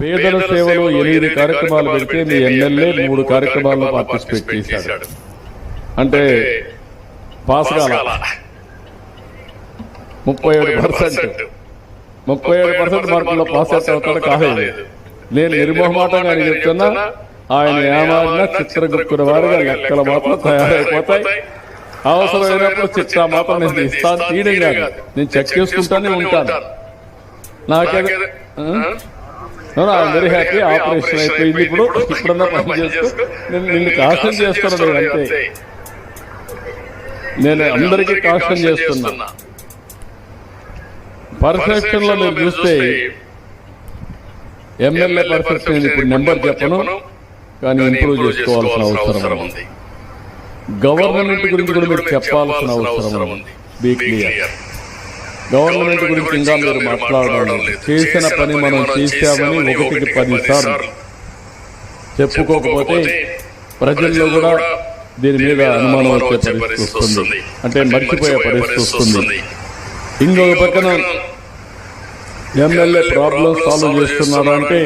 పేదల సేవలో ఎనిమిది కార్యక్రమాలు పెడితే మీ ఎమ్మెల్యే మూడు కార్యక్రమాల్లో పార్టిసిపేట్ చేశాడు. అంటే పాస్ కాల ముప్పై ఏడు పర్సెంట్. ముప్పై ఏడు పర్సెంట్ మార్కుల్లో పాస్ అవుతాడు కాలేదు. నేను నిర్మోహమాటంగా చెప్తున్నా ఆయన ఏమారిన చిత్రగుప్తుల వారిగా లెక్కలు మాత్రం తయారైపోతాయి. అవసరమైనప్పుడు చిత్ర మాత్రం నేను ఇస్తాను తీయడం కాదు. నేను చెక్ చేసుకుంటానే ఉంటాను. నాకే వెరీ హ్యాపీ ఆపరేషన్ అయిపోయింది ఇప్పుడు. ఇప్పుడన్నా పని చేస్తూ నేను నిన్ను కాషన్ చేస్తున్నాను నేను అంతే. నేను అందరికీ చేస్తున్నా. పర్ఫెక్షన్లో మీరు చూస్తే ఎమ్మెల్యే పర్ఫెక్షన్ ఇప్పుడు నెంబర్ చెప్పను. కానీ ఇంప్రూవ్ చేసుకోవాల్సిన అవసరం ఉంది. గవర్నమెంట్ గురించి కూడా మీరు చెప్పాల్సిన అవసరం ఉంది. బీ క్లియర్ గవర్నమెంట్ గురించి ఇంకా మీరు మాట్లాడడం చేసిన పని మనం చేశామని ఒకటికి పది సార్లు చెప్పుకోకపోతే ప్రజల్లో కూడా దీని మీద అనుమానం వచ్చే పరిస్థితి వస్తుంది. అంటే మర్చిపోయే పరిస్థితి వస్తుంది. ఇంకొక పక్కన ఎమ్మెల్యే ప్రాబ్లం సాల్వ్ చేస్తున్నారా అంటే